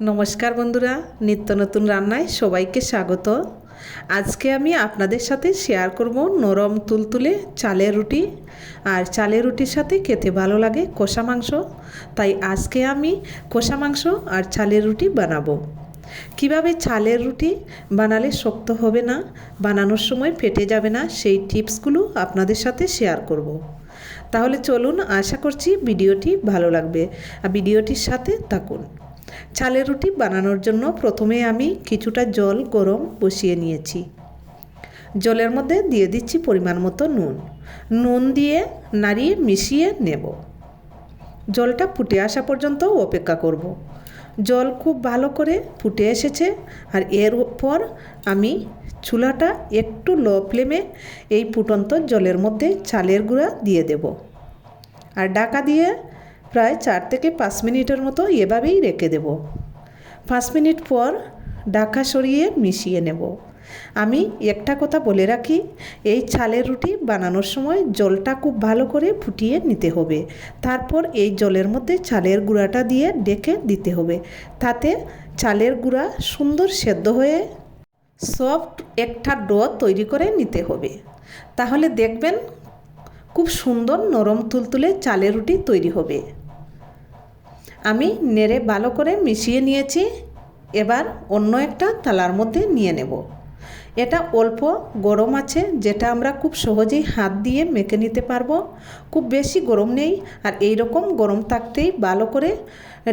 নমস্কার বন্ধুরা, নিত্য নতুন রান্নায় সবাইকে স্বাগত। আজকে আমি আপনাদের সাথে শেয়ার করব নরম তুলতুলে চালের রুটি। আর চালের রুটির সাথে খেতে ভালো লাগে কষা মাংস। তাই আজকে আমি কষা মাংস আর চালের রুটি বানাবো। কীভাবে চালের রুটি বানালে শক্ত হবে না, বানানোর সময় ফেটে যাবে না, সেই টিপসগুলো আপনাদের সাথে শেয়ার করব। তাহলে চলুন, আশা করছি ভিডিওটি ভালো লাগবে। আর ভিডিওটির সাথে থাকুন। চালের রুটি বানানোর জন্য প্রথমে আমি কিছুটা জল গরম বসিয়ে নিয়েছি। জলের মধ্যে দিয়ে দিচ্ছি পরিমাণ মতো নুন। নুন দিয়ে নাড়িয়ে মিশিয়ে নেব। জলটা ফুটে আসা পর্যন্ত অপেক্ষা করব। জল খুব ভালো করে ফুটে এসেছে আর এর পর আমি চুলাটা একটু লো ফ্লেমে এই ফুটন্ত জলের মধ্যে চালের গুঁড়া দিয়ে দেব। আর ডাকা দিয়ে প্রায় চার থেকে পাঁচ মিনিটের মতো এভাবেই রেখে দেব। পাঁচ মিনিট পর ডাকা সরিয়ে মিশিয়ে নেব। আমি একটা কথা বলে রাখি, এই ছালের রুটি বানানোর সময় জলটা খুব ভালো করে ফুটিয়ে নিতে হবে। তারপর এই জলের মধ্যে চালের গুঁড়াটা দিয়ে ডেকে দিতে হবে। তাতে চালের গুঁড়া সুন্দর সেদ্ধ হয়ে সফট একটা ডো তৈরি করে নিতে হবে। তাহলে দেখবেন, খুব সুন্দর নরম তুলতুলে চালের রুটি তৈরি হবে। আমি নেড়ে ভালো করে মিশিয়ে নিয়েছি। এবার অন্য একটা থালার মধ্যে নিয়ে নেব। এটা অল্প গরম আছে, যেটা আমরা খুব সহজেই হাত দিয়ে মেখে নিতে পারব। খুব বেশি গরম নেই আর এই রকম গরম থাকতেই ভালো করে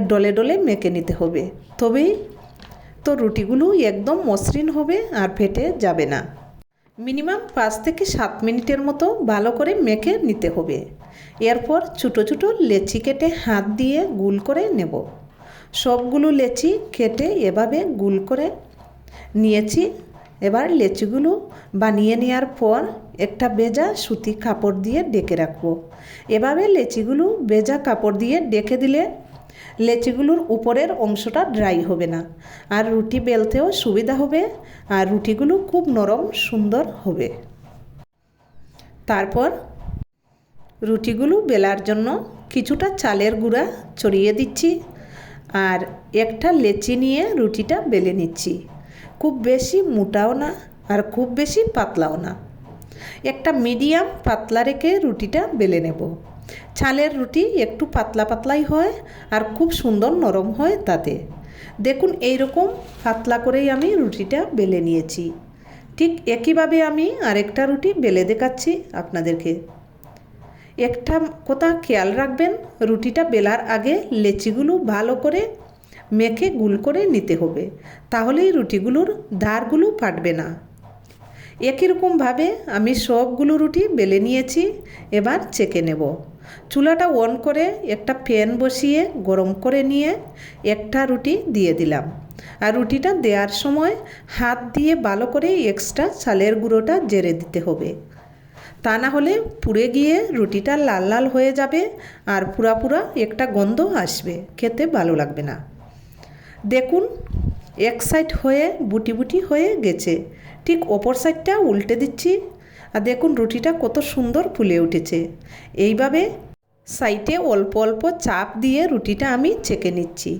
ডলে ডলে মেখে নিতে হবে। তবেই তো রুটিগুলো একদম মসৃণ হবে আর ফেটে যাবে না। মিনিমাম পাঁচ থেকে সাত মিনিটের মতো ভালো করে মেখে নিতে হবে। এরপর ছোটো ছোটো লেচি কেটে হাত দিয়ে গুল করে নেব। সবগুলো লেচি কেটে এভাবে গুল করে নিয়েছি। এবার লেচিগুলো বানিয়ে নেওয়ার পর একটা বেজা সুতি কাপড় দিয়ে ডেকে রাখব। এভাবে লেচিগুলো বেজা কাপড় দিয়ে ডেকে দিলে লেচিগুলোর উপরের অংশটা ড্রাই হবে না। আর রুটি বেলতেও সুবিধা হবে। আর রুটিগুলো খুব নরম, সুন্দর হবে। তারপর রুটিগুলো বেলার জন্য কিছুটা চালের গুঁড়া ছড়িয়ে দিচ্ছি। আর একটা লেচি নিয়ে রুটিটা বেলে নিচ্ছি। খুব বেশি মোটাও না আর খুব বেশি পাতলাও না। একটা মিডিয়াম পাতলা রেখে রুটিটা বেলে নেব। চালের রুটি একটু পাতলা পাতলাই হয় আর খুব সুন্দর নরম হয় তাতে। দেখুন এই রকম পাতলা করেই আমি রুটিটা বেলে নিয়েছি। ঠিক একইভাবে আমি আরেকটা রুটি বেলে দেখাচ্ছি আপনাদেরকে। একটা কথা খেয়াল রাখবেন, রুটিটা বেলার আগে লেচিগুলো ভালো করে মেখে গুল করে নিতে হবে। তাহলেই রুটিগুলোর ধারগুলো ফাটবে না। একই রকমভাবে আমি সবগুলো রুটি বেলে নিয়েছি, এবার চেকে নেব। চুলাটা অন করে একটা ফ্যান বসিয়ে গরম করে নিয়ে একটা রুটি দিয়ে দিলাম। আর রুটিটা দেওয়ার সময় হাত দিয়ে ভালো করে এক্সট্রা চালের গুঁড়োটা জেরে দিতে হবে। তা না হলে পুড়ে গিয়ে রুটিটা লাল লাল হয়ে যাবে আর পুরা পুরা একটা গন্ধ আসবে, খেতে ভালো লাগবে না। দেখুন এক সাইড হয়ে বুটি বুটি হয়ে গেছে। ঠিক অপর সাইডটা উল্টে দিচ্ছি। আর দেখুন রুটিটা কত সুন্দর ফুলে উঠেছে। এইভাবে সাইডে অল্প অল্প চাপ দিয়ে রুটিটা আমি চেকে নিচ্ছি।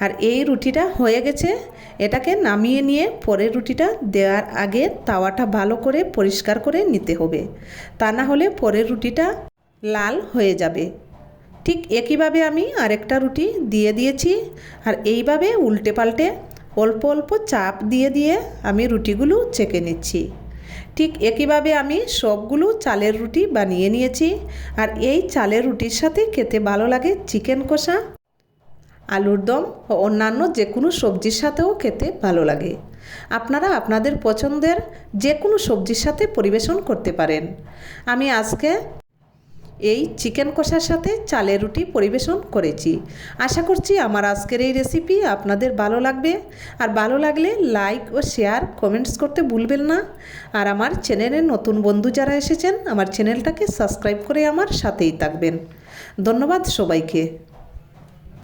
আর এই রুটিটা হয়ে গেছে। এটাকে নামিয়ে নিয়ে পরের রুটিটা দেওয়ার আগে তাওয়াটা ভালো করে পরিষ্কার করে নিতে হবে। তা না হলে পরের রুটিটা লাল হয়ে যাবে। ঠিক একইভাবে আমি আরেকটা রুটি দিয়ে দিয়েছি। আর এইভাবে উল্টে পাল্টে অল্প অল্প চাপ দিয়ে দিয়ে আমি রুটিগুলো চেকে নিচ্ছি। ঠিক একইভাবে আমি সবগুলো চালের রুটি বানিয়ে নিয়েছি আর এই চালের রুটির সাথে খেতে ভালো লাগে চিকেন কষা, আলুর দম ও অন্যান্য যে কোনো সবজির সাথেও খেতে ভালো লাগে। আপনারা আপনাদের পছন্দের যে কোনো সবজির সাথে পরিবেশন করতে পারেন। আমি আজকে এই চিকেন কষার সাথে চালের রুটি পরিবেশন করেছি। আশা করছি আমার আজকের এই রেসিপি আপনাদের ভালো লাগবে। আর ভালো লাগলে লাইক ও শেয়ার কমেন্টস করতে ভুলবেন না। আর আমার চ্যানেলে নতুন বন্ধু যারা এসেছেন, আমার চ্যানেলটাকে সাবস্ক্রাইব করে আমার সাথেই থাকবেন। ধন্যবাদ সবাইকে।